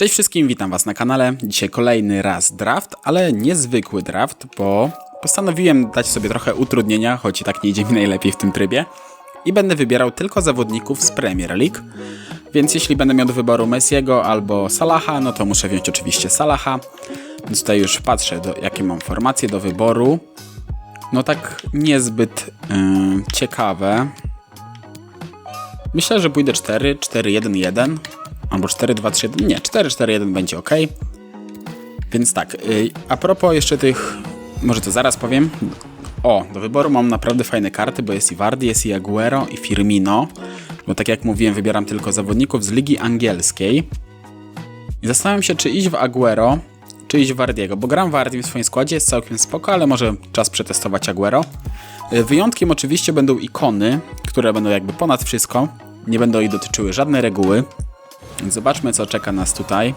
Cześć wszystkim, witam Was na kanale. Dzisiaj kolejny raz draft, ale niezwykły draft, bo postanowiłem dać sobie trochę utrudnienia, choć i tak nie idzie mi najlepiej w tym trybie. I będę wybierał tylko zawodników z Premier League. Więc jeśli będę miał do wyboru Messiego albo Salaha, no to muszę wziąć oczywiście Salaha. Więc tutaj już patrzę, do, jakie mam formacje do wyboru. No tak niezbyt yy, ciekawe. Myślę, że pójdę 4, 4, 1, 1. Albo 4, 2, 3, 1. Nie, 4, 4, 1 będzie ok. Więc tak, yy, a propos jeszcze tych, może to zaraz powiem. O, do wyboru mam naprawdę fajne karty, bo jest i Vardy, jest i Aguero, i Firmino. Bo tak jak mówiłem, wybieram tylko zawodników z Ligi Angielskiej. I zastanawiam się, czy iść w Aguero, czy iść w Vardiego, bo gram Vardy w swoim składzie, jest całkiem spoko, ale może czas przetestować Aguero. Y, Wyjątkiem oczywiście będą ikony, które będą jakby ponad wszystko. Nie będą ich dotyczyły żadne reguły. Zobaczmy, co czeka nas tutaj.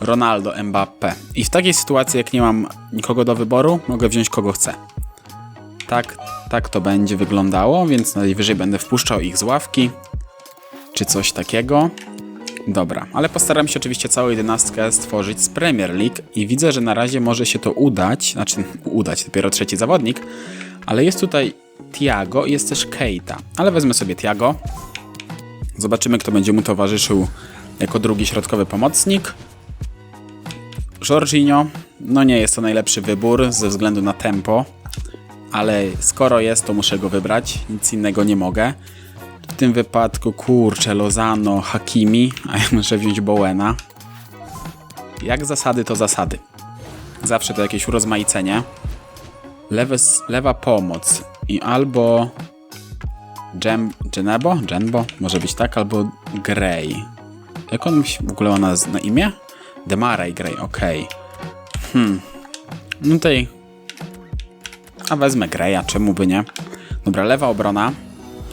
Ronaldo, Mbappe. I w takiej sytuacji, jak nie mam nikogo do wyboru, mogę wziąć kogo chcę. Tak, tak to będzie wyglądało, więc najwyżej będę wpuszczał ich z ławki, czy coś takiego. Dobra, ale postaram się oczywiście całą jedenastkę stworzyć z Premier League i widzę, że na razie może się to udać, znaczy udać, dopiero trzeci zawodnik, ale jest tutaj Tiago i jest też Keita, ale wezmę sobie Tiago. Zobaczymy, kto będzie mu towarzyszył jako drugi środkowy pomocnik. Jorginho, no nie jest to najlepszy wybór ze względu na tempo, ale skoro jest, to muszę go wybrać, nic innego nie mogę. W tym wypadku, kurczę, Lozano, Hakimi, a ja muszę wziąć Bowena. Jak zasady, to zasady. Zawsze to jakieś urozmaicenie. Lewe, lewa pomoc i albo Gem, Genebo, Genbo, może być tak, albo Grey. Jak on w ogóle ma na, na imię? Demaray Grey, okej. Hmm. No tutaj... A wezmę Greya, czemu by nie? Dobra, lewa obrona.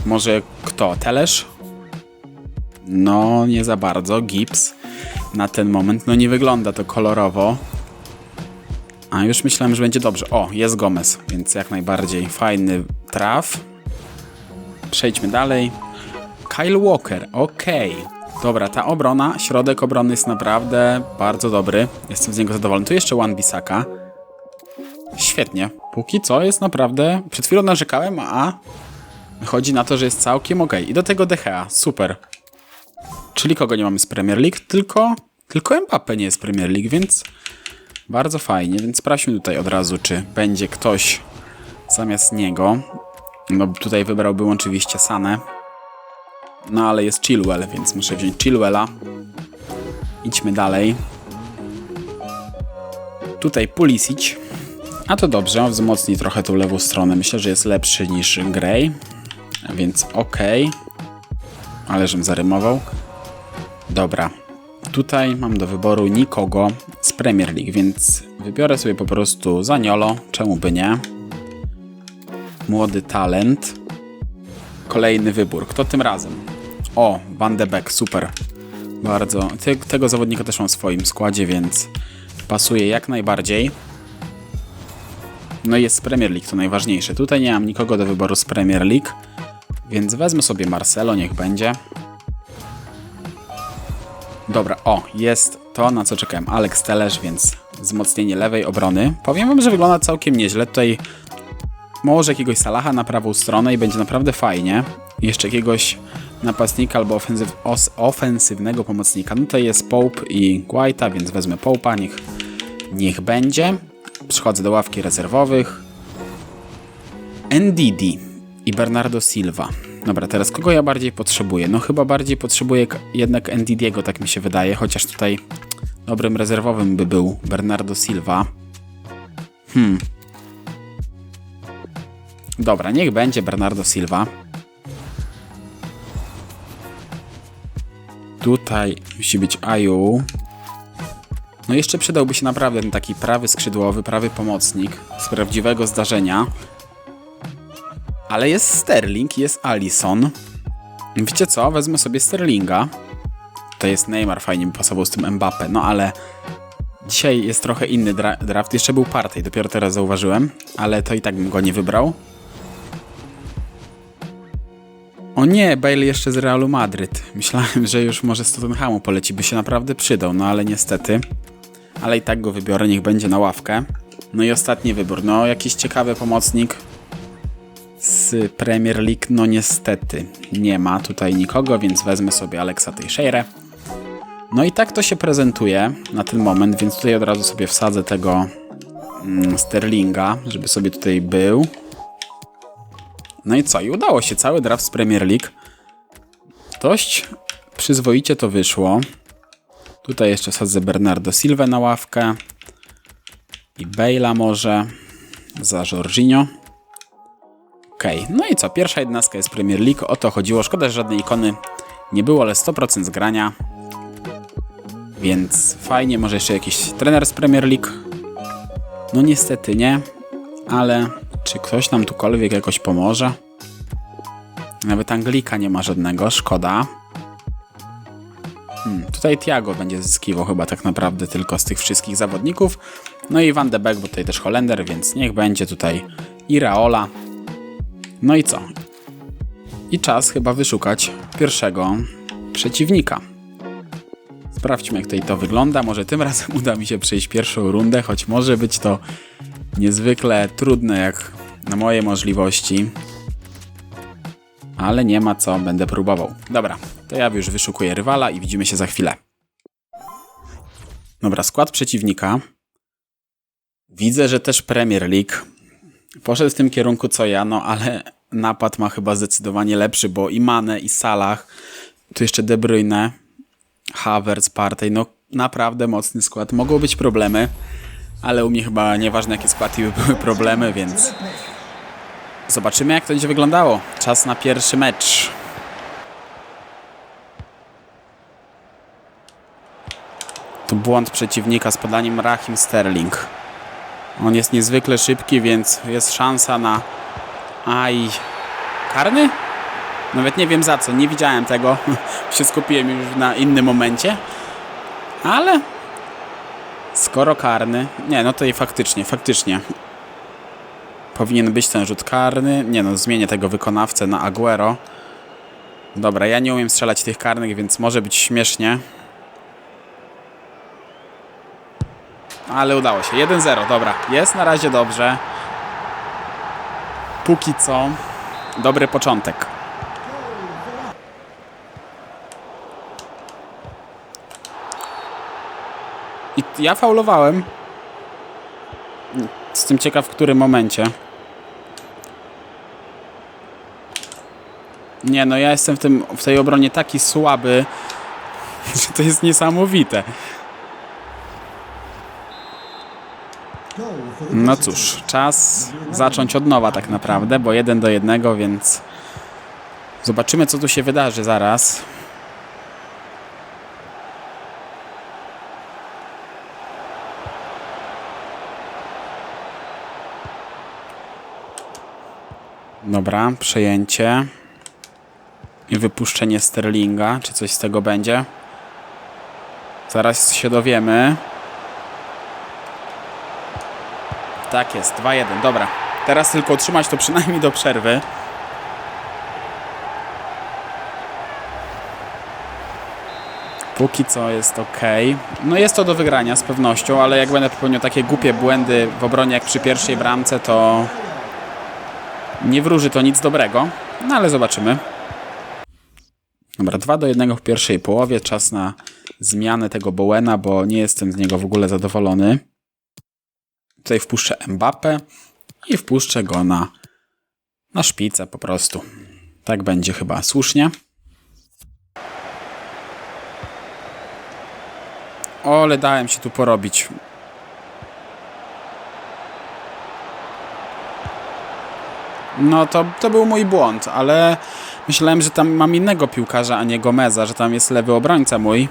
Może kto? Telesz? No, nie za bardzo. Gips na ten moment. No nie wygląda to kolorowo. A już myślałem, że będzie dobrze. O, jest Gomez, więc jak najbardziej fajny traf. Przejdźmy dalej. Kyle Walker, okej. Dobra, ta obrona, środek obrony jest naprawdę bardzo dobry. Jestem z niego zadowolony. Tu jeszcze One Bisaka. Świetnie. Póki co jest naprawdę... Przed chwilą narzekałem, a Wychodzi na to, że jest całkiem ok. I do tego DHA. Super. Czyli kogo nie mamy z Premier League? Tylko, tylko Mbappe nie jest z Premier League, więc bardzo fajnie. Więc sprawdźmy tutaj od razu, czy będzie ktoś zamiast niego. No tutaj wybrałbym oczywiście Sanę. No ale jest Chilwell, więc muszę wziąć Chilwella. Idźmy dalej. Tutaj Pulisic. A to dobrze, wzmocni trochę tą lewą stronę. Myślę, że jest lepszy niż Gray. Więc ok. Ale żem zarymował. Dobra. Tutaj mam do wyboru nikogo z Premier League, więc wybiorę sobie po prostu Zaniolo. Czemu by nie? Młody talent. Kolejny wybór. Kto tym razem? O, Van de Beek, super. Bardzo. Te, tego zawodnika też mam w swoim składzie, więc pasuje jak najbardziej. No i jest Premier League, to najważniejsze. Tutaj nie mam nikogo do wyboru z Premier League, więc wezmę sobie Marcelo, niech będzie. Dobra, o, jest to, na co czekałem. Alex Telesz, więc wzmocnienie lewej obrony. Powiem wam, że wygląda całkiem nieźle. Tutaj może jakiegoś Salaha na prawą stronę i będzie naprawdę fajnie. Jeszcze jakiegoś napastnika albo ofensyw, ofensywnego pomocnika. No tutaj jest Pope i Guaita, więc wezmę Pope'a, niech, niech będzie. Przychodzę do ławki rezerwowych. NDD i Bernardo Silva. Dobra, teraz kogo ja bardziej potrzebuję? No chyba bardziej potrzebuję jednak NDD'ego, tak mi się wydaje, chociaż tutaj dobrym rezerwowym by był Bernardo Silva. Hmm. Dobra, niech będzie Bernardo Silva. Tutaj musi być Ayu. No jeszcze przydałby się naprawdę ten taki prawy skrzydłowy, prawy pomocnik z prawdziwego zdarzenia. Ale jest Sterling, jest Allison. Wiecie co? Wezmę sobie Sterlinga. To jest Neymar, fajnie by pasował z tym Mbappe. No ale dzisiaj jest trochę inny dra draft. Jeszcze był Partey, dopiero teraz zauważyłem. Ale to i tak bym go nie wybrał. O nie, Bale jeszcze z Realu Madryt. Myślałem, że już może z Tottenhamu poleci, by się naprawdę przydał, no ale niestety. Ale i tak go wybiorę, niech będzie na ławkę. No i ostatni wybór, no jakiś ciekawy pomocnik z Premier League, no niestety nie ma tutaj nikogo, więc wezmę sobie Alexa Teixeira. No i tak to się prezentuje na ten moment, więc tutaj od razu sobie wsadzę tego mm, Sterlinga, żeby sobie tutaj był. No i co? I udało się cały draft z Premier League. Dość przyzwoicie to wyszło. Tutaj jeszcze sadzę Bernardo Silva na ławkę. I Bale'a może. Za Jorginho. Okej, okay. no i co? Pierwsza jednostka jest Premier League. O to chodziło. Szkoda, że żadnej ikony nie było, ale 100% zgrania. Więc fajnie. Może jeszcze jakiś trener z Premier League. No niestety nie. Ale czy ktoś nam tukolwiek jakoś pomoże? Nawet Anglika nie ma żadnego, szkoda. Hmm, tutaj Tiago będzie zyskiwał chyba tak naprawdę tylko z tych wszystkich zawodników. No i Van de Beek, bo tutaj też Holender, więc niech będzie tutaj Iraola. No i co? I czas chyba wyszukać pierwszego przeciwnika. Sprawdźmy jak tutaj to wygląda. Może tym razem uda mi się przejść pierwszą rundę, choć może być to niezwykle trudne jak na moje możliwości. Ale nie ma co, będę próbował. Dobra, to ja już wyszukuję rywala i widzimy się za chwilę. Dobra, skład przeciwnika. Widzę, że też Premier League. Poszedł w tym kierunku co ja, no ale napad ma chyba zdecydowanie lepszy, bo i Mane, i Salah, tu jeszcze De Bruyne, Havertz, Partey, no naprawdę mocny skład. Mogą być problemy, ale u mnie chyba nieważne jakie składy były problemy, więc zobaczymy jak to będzie wyglądało. Czas na pierwszy mecz. Tu błąd przeciwnika z podaniem Rahim Sterling. On jest niezwykle szybki, więc jest szansa na... Aj... Karny? Nawet nie wiem za co, nie widziałem tego. się skupiłem już na innym momencie. Ale... Skoro karny... Nie, no to i faktycznie, faktycznie. Powinien być ten rzut karny. Nie no, zmienię tego wykonawcę na Aguero. Dobra, ja nie umiem strzelać tych karnych, więc może być śmiesznie. Ale udało się. 1-0, dobra. Jest na razie dobrze. Póki co dobry początek. I ja faulowałem. Jestem ciekaw, w którym momencie. Nie, no ja jestem w, tym, w tej obronie taki słaby, że to jest niesamowite. No cóż, czas zacząć od nowa tak naprawdę, bo jeden do jednego, więc zobaczymy co tu się wydarzy zaraz. Dobra, przejęcie. I wypuszczenie Sterlinga. Czy coś z tego będzie? Zaraz się dowiemy. Tak jest, 2-1, dobra. Teraz tylko utrzymać to przynajmniej do przerwy. Póki co jest ok. No jest to do wygrania z pewnością, ale jak będę popełniał takie głupie błędy w obronie jak przy pierwszej bramce, to nie wróży to nic dobrego. No ale zobaczymy. Dobra, 2 do 1 w pierwszej połowie. Czas na zmianę tego Bowena, bo nie jestem z niego w ogóle zadowolony. Tutaj wpuszczę Mbappé i wpuszczę go na, na szpicę po prostu. Tak będzie chyba słusznie. Ole, dałem się tu porobić. No to, to był mój błąd, ale myślałem, że tam mam innego piłkarza, a nie Gomeza, że tam jest lewy obrońca mój.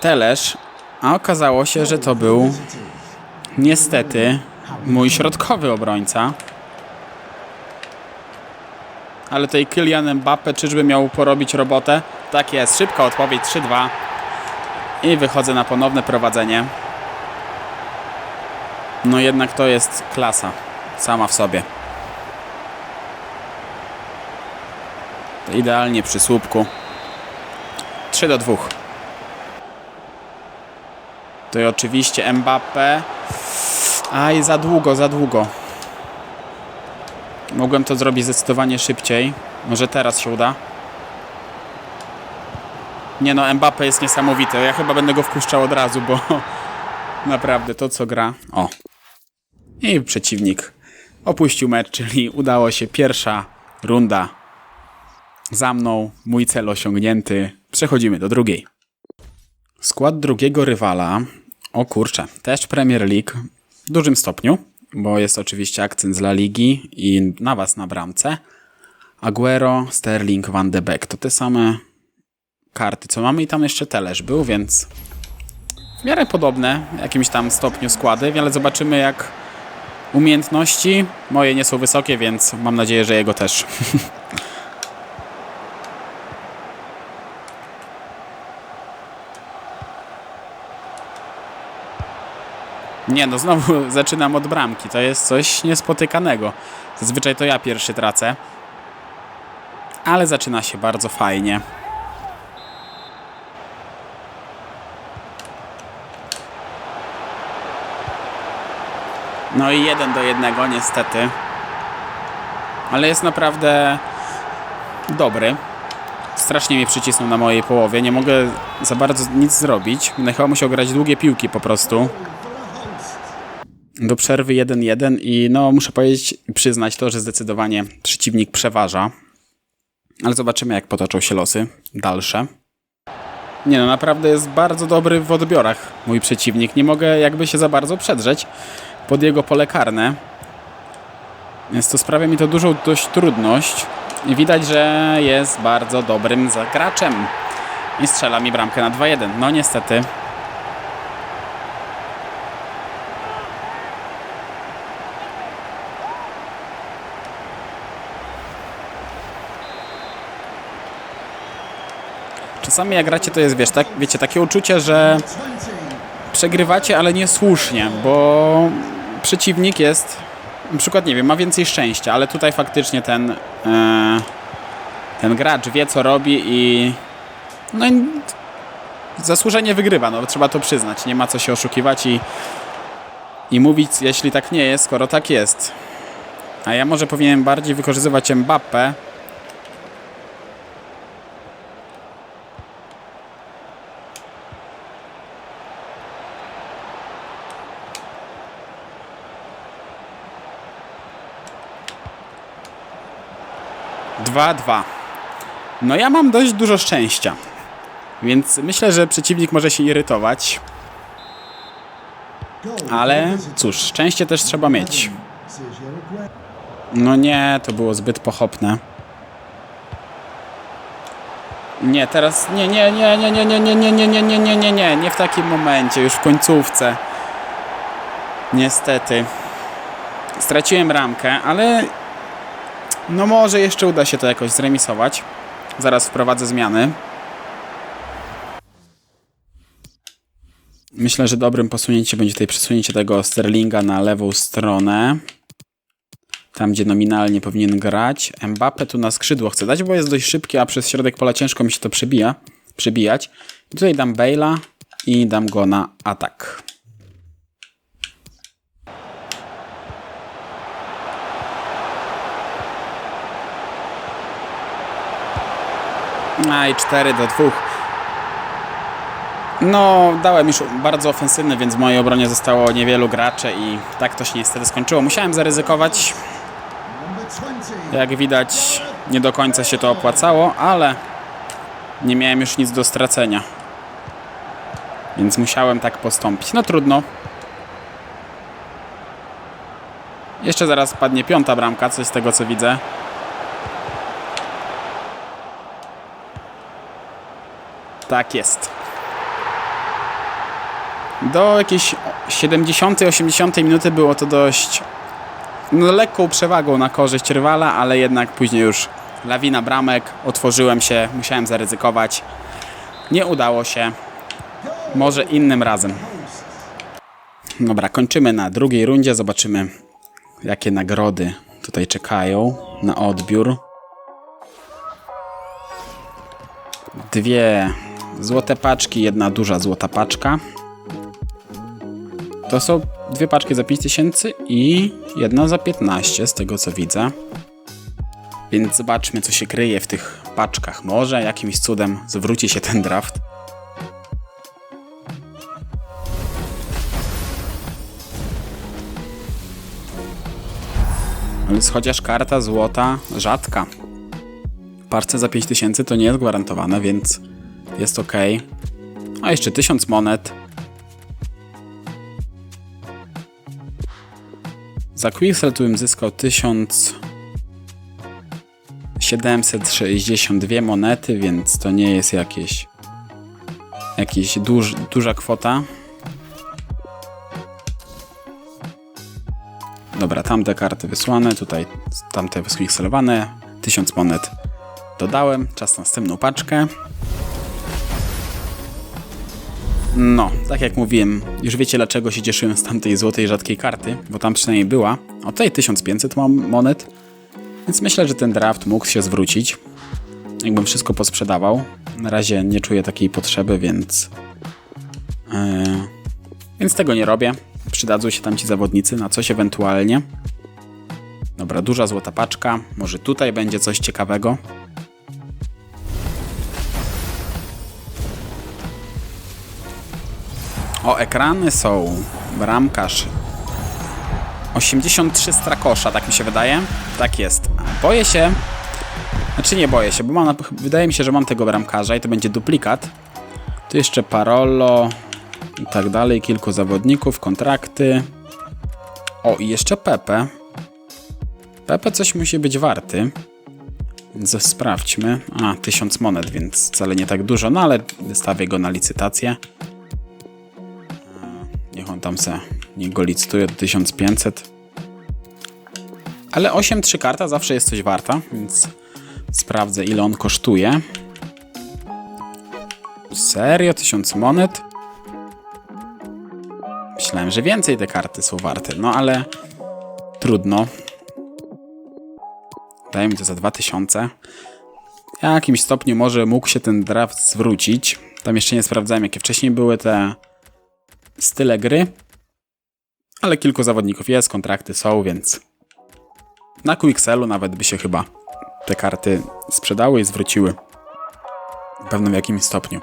Telesz, a okazało się, że to był niestety mój środkowy obrońca. Ale tutaj Kylian Mbappe czyżby miał porobić robotę? Tak jest, szybka odpowiedź 3-2. I wychodzę na ponowne prowadzenie. No jednak to jest klasa sama w sobie. Idealnie przy słupku. 3 do 2. To i oczywiście Mbappe. Aj, za długo, za długo. Mogłem to zrobić zdecydowanie szybciej. Może teraz się uda. Nie no, Mbappe jest niesamowity. Ja chyba będę go wpuszczał od razu, bo naprawdę to co gra. O. I przeciwnik opuścił mecz, czyli udało się pierwsza runda za mną. Mój cel osiągnięty. Przechodzimy do drugiej. Skład drugiego rywala. O kurczę, też Premier League w dużym stopniu, bo jest oczywiście akcent z La Ligi i nawas na bramce. Aguero, Sterling, Van de Beek. To te same karty, co mamy i tam jeszcze Telesz był, więc w miarę podobne w jakimś tam stopniu składy, ale zobaczymy jak umiejętności moje nie są wysokie, więc mam nadzieję, że jego też. Nie no, znowu zaczynam od bramki. To jest coś niespotykanego. Zazwyczaj to ja pierwszy tracę. Ale zaczyna się bardzo fajnie. No i jeden do jednego niestety. Ale jest naprawdę dobry. Strasznie mnie przycisnął na mojej połowie. Nie mogę za bardzo nic zrobić. Będę chyba musiał grać długie piłki po prostu. Do przerwy 1-1 i no muszę powiedzieć przyznać to, że zdecydowanie przeciwnik przeważa. Ale zobaczymy jak potoczą się losy dalsze. Nie no, naprawdę jest bardzo dobry w odbiorach mój przeciwnik. Nie mogę jakby się za bardzo przedrzeć pod jego pole karne. Więc to sprawia mi to dużą dość trudność. I widać, że jest bardzo dobrym zagraczem. I strzela mi bramkę na 2-1. No niestety. czasami jak gracie to jest, wiesz, tak, wiecie, takie uczucie, że przegrywacie, ale niesłusznie, bo przeciwnik jest, na przykład, nie wiem, ma więcej szczęścia, ale tutaj faktycznie ten, e, ten gracz wie, co robi i no i zasłużenie wygrywa, no trzeba to przyznać, nie ma co się oszukiwać i, i mówić, jeśli tak nie jest, skoro tak jest. A ja może powinienem bardziej wykorzystywać Mbappe, 2-2. No ja mam dość dużo szczęścia. Więc myślę, że przeciwnik może się irytować. Ale cóż, szczęście też trzeba mieć. No nie, to było zbyt pochopne. Nie, teraz nie, nie, nie, nie, nie, nie, nie, nie, nie, nie, nie, nie, nie, nie, nie w takim momencie, już w końcówce. Niestety. Straciłem ramkę, ale no może jeszcze uda się to jakoś zremisować. Zaraz wprowadzę zmiany. Myślę, że dobrym posunięciem będzie tutaj przesunięcie tego Sterlinga na lewą stronę. Tam, gdzie nominalnie powinien grać. Mbappe tu na skrzydło chcę dać, bo jest dość szybki, a przez środek pola ciężko mi się to przebija, przebijać. I tutaj dam Bale'a i dam go na atak. A i 4 do 2. No, dałem już bardzo ofensywny, więc w mojej obronie zostało niewielu graczy i tak to się niestety skończyło. Musiałem zaryzykować. Jak widać, nie do końca się to opłacało, ale nie miałem już nic do stracenia. Więc musiałem tak postąpić. No trudno. Jeszcze zaraz padnie piąta bramka, coś z tego co widzę. Tak jest. Do jakiejś 70-80 minuty było to dość no, lekką przewagą na korzyść rywala, ale jednak później już lawina bramek, otworzyłem się, musiałem zaryzykować. Nie udało się. Może innym razem. Dobra, kończymy na drugiej rundzie. Zobaczymy, jakie nagrody tutaj czekają na odbiór. dwie złote paczki, jedna duża złota paczka. To są dwie paczki za 5000 i jedna za 15, z tego co widzę. Więc zobaczmy, co się kryje w tych paczkach. Może jakimś cudem zwróci się ten draft. Jest chociaż karta złota rzadka. Parce za 5000 to nie jest gwarantowane, więc jest ok. A jeszcze 1000 monet. Za Quicksell tu bym zyskał 1762 monety, więc to nie jest jakieś jakieś duż, duża kwota. Dobra, tamte karty wysłane, tutaj tamte wysklikselowane, 1000 monet dodałem, czas na następną paczkę. No, tak jak mówiłem, już wiecie dlaczego się cieszyłem z tamtej złotej rzadkiej karty, bo tam przynajmniej była. O tutaj 1500 mam monet, więc myślę, że ten draft mógł się zwrócić. Jakbym wszystko posprzedawał. Na razie nie czuję takiej potrzeby, więc. Yy, więc tego nie robię. Przydadzą się tam ci zawodnicy na coś ewentualnie. Dobra, duża złota paczka. Może tutaj będzie coś ciekawego. O, ekrany są. Bramkarz. 83 strakosza, tak mi się wydaje. Tak jest. Boję się. Znaczy nie boję się, bo mam, wydaje mi się, że mam tego bramkarza i to będzie duplikat. Tu jeszcze Parolo i tak dalej. Kilku zawodników, kontrakty. O, i jeszcze Pepe. Pepe coś musi być warty. Więc sprawdźmy. A, 1000 monet, więc wcale nie tak dużo, no ale wystawię go na licytację. Tam se, niech go licytuje do 1500. Ale 8-3 karta zawsze jest coś warta, więc sprawdzę ile on kosztuje. Serio? 1000 monet? Myślałem, że więcej te karty są warte, no ale trudno. Daj mi to za 2000. W jakimś stopniu może mógł się ten draft zwrócić. Tam jeszcze nie sprawdzałem, jakie wcześniej były te style gry. Ale kilku zawodników jest, kontrakty są, więc na Quickselu nawet by się chyba te karty sprzedały i zwróciły. W pewnym jakimś stopniu.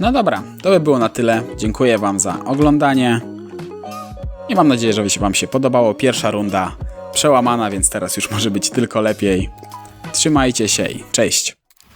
No dobra, to by było na tyle. Dziękuję Wam za oglądanie. I mam nadzieję, że Wam się podobało. Pierwsza runda przełamana, więc teraz już może być tylko lepiej. Trzymajcie się i cześć.